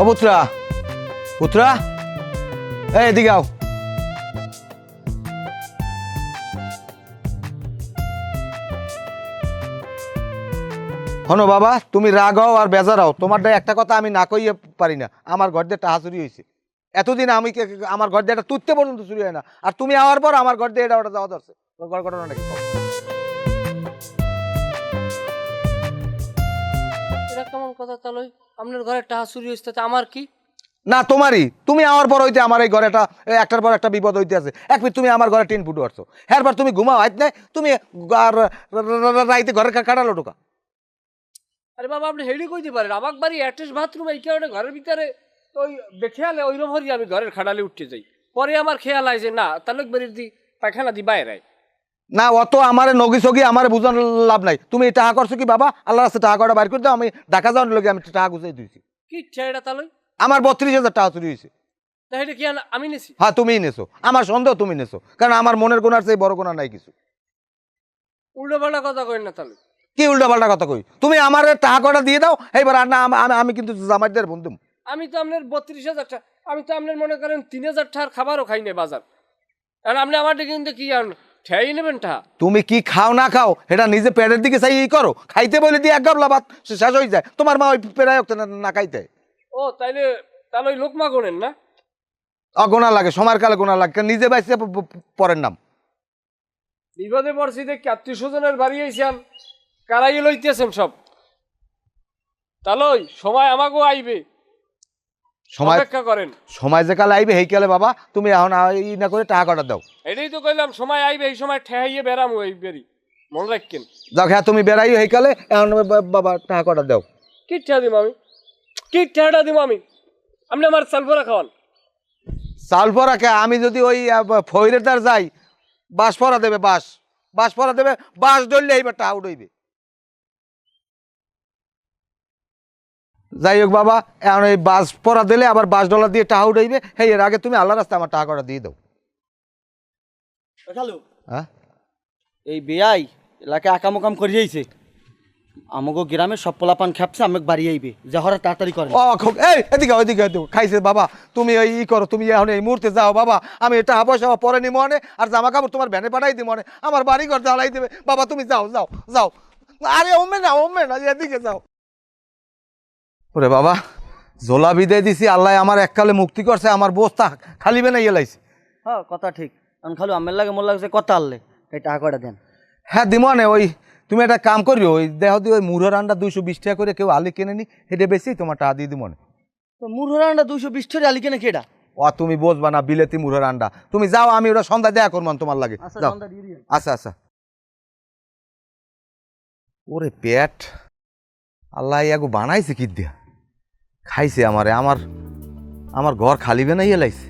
ও পুত্রা পুত্রা, এই এদিকে আও। হনো বাবা, তুমি রাগ হও আর বেজার হও। তোমার দ্বারা একটা কথা আমি না কইয়ে পারি না। আমার ঘর দিয়ে টাহা চুরি হয়েছে এতদিন আমি আমার ঘর দিয়ে এটা তুলতে পর্যন্ত চুরি হয় না। আর তুমি আওয়ার পর আমার ঘর দিয়ে এটা ওটা যাওয়া ধরছে। ঘটনা নাকি? কথা তাহলে আপনার ঘরে টাকা চুরি হয়েছে তাতে আমার কি? না তোমারই। তুমি আমার পর হইতে আমার এই ঘরে একটা একটার পর একটা বিপদ হইতে আছে। এক মিনিট তুমি আমার ঘরে টিন ফুটে আসছো এরপর তুমি ঘুমাও হাইত নাই তুমি আর রাইতে ঘরে কাটালো ঢোকা আরে বাবা আপনি হেডি কইতে পারেন আমার বাড়ি অ্যাটাচ বাথরুম এই কারণে ঘরের ভিতরে তো ওই খেয়ালে ওই রকমই আমি ঘরের খাটালে উঠতে যাই। পরে আমার খেয়াল যে না তাহলে বাড়ির দি পায়খানা দি বাইরে। না অত আমার নগি সগি আমার বুঝানোর লাভ নাই। তুমি টাকা করছ কি বাবা? আল্লাহ রাস্তা টাকা কটা বাইর করে দাও আমি ঢাকা যাওয়ার লোকে আমি টাকা গুছাই দিয়েছি। কি তাহলে? আমার বত্রিশ হাজার টাকা চুরি হয়েছে। আমি নিছি? হ্যাঁ তুমিই নেছো। আমার সন্দেহ তুমি নেছো। কারণ আমার মনের গোনার চেয়ে বড় গোনা নাই কিছু। উল্টো পাল্টা কথা কই না তাহলে। কি উল্টা পাল্টা কথা কই? তুমি আমার টাকা কটা দিয়ে দাও? এইবার আর না আমি- আমি কিন্তু জামাইদের বন্ধু। আমি তো আপনার বত্রিশ হাজার টাকা আমি তো আপনার মনে করেন তিন হাজার টাকার খাবারও খাই না বাজার। আর আপনি আমার কিন্তু কি আন ঠেয়াই নেবেন তুমি কি খাও না খাও এটা নিজে পেটের দিকে চাই ই করো। খাইতে বলে দিয়ে এক গাবলা ভাত শেষ হয়ে যায়। তোমার মা ওই পেড়ায় না না খাইতে। ও তাইলে তাহলে ওই লোকমা গোনেন না? অগোনা লাগে সময়ের কালে গোনা লাগে নিজে বাইসে পরের নাম। বিপদে পড়ছি দেখি আত্মীয় স্বজনের বাড়ি আইসান কারাই লইতেছেন সব। তাহলে সময় আমাকেও আইবে। সময় অপেক্ষা করেন। সময় যে কালে আইবে হেই কালে বাবা তুমি এখন ই না করে টাকা কটা দাও। এটাই তো কইলাম সময় আইবে এই সময় ঠেহাইয়ে বেড়াম ওই বেরি। মনে রাখেন। যাও হ্যাঁ তুমি বেড়াই হেই কালে এখন বাবা টাকা কটা দাও। কি ঠেয়া দিব আমি। কি ঠেয়াটা দিব আমি। আপনি আমার সালফোরা খাওয়ান। চাল পরা কে আমি যদি ওই ফইরের দ্বার যাই বাস পরা দেবে বাস বাস পরা দেবে বাস ধরলে এইবার টাকা উঠইবে যাই হোক বাবা এখন এই বাস পরা দিলে আবার বাস ডলার দিয়ে টাকা উঠাইবে। হেই এর আগে তুমি আল্লাহ রাস্তা আমার টাকা কটা দিয়ে দাও। হ্যাঁ? এই বেয়াই এলাকায় আকামকাম করে যাইছে আমাকে গ্রামে সব পোলাপান খেপছে আমাকে বাড়ি আইবে। যা হরা তাড়াতাড়ি করে ও এই এদিকে এদিকে খাইছে বাবা তুমি এই ই করো তুমি এখন এই মুহূর্তে যাও বাবা। আমি টাকা পয়সা পরে নি মনে আর জামা কাপড় তোমার ভ্যানে পাঠাই দি মনে আমার বাড়ি ঘর জ্বালাই দেবে। বাবা তুমি যাও যাও যাও। আরে ওমে না ওমে না এদিকে যাও। ওরে বাবা জোলা বিদায় দিছি আল্লাহ আমার এককালে মুক্তি করছে আমার বস্তা খালি বেনা ইয়ে লাইছে হ্যাঁ কথা ঠিক। কারণ খালু আমের লাগে মোর লাগছে কথা আনলে। এই টাকা কটা দেন? হ্যাঁ দিমনে ওই তুমি একটা কাম করিও ওই দেহ দিয়ে ওই মুড়োর আন্ডা দুইশো বিশ টাকা করে কেউ আলি কিনে নি হেঁটে বেশি তোমার টাকা দিয়ে দিমনে তো মুরহরানটা দুইশো বিশ টাকা আলি কেনে কেডা? ও তুমি বসবা না বিলেতি মুড়োর আন্ডা। তুমি যাও আমি ওটা সন্ধ্যা দেয়া করব তোমার লাগে। আচ্ছা। আচ্ছা আচ্ছা। ওরে পেট। আল্লাহ ইয়াগো বানাইছে কি দিয়া খাইছে আমারে আমার আমার ঘর খালিবে না ইয়ে লাইছে।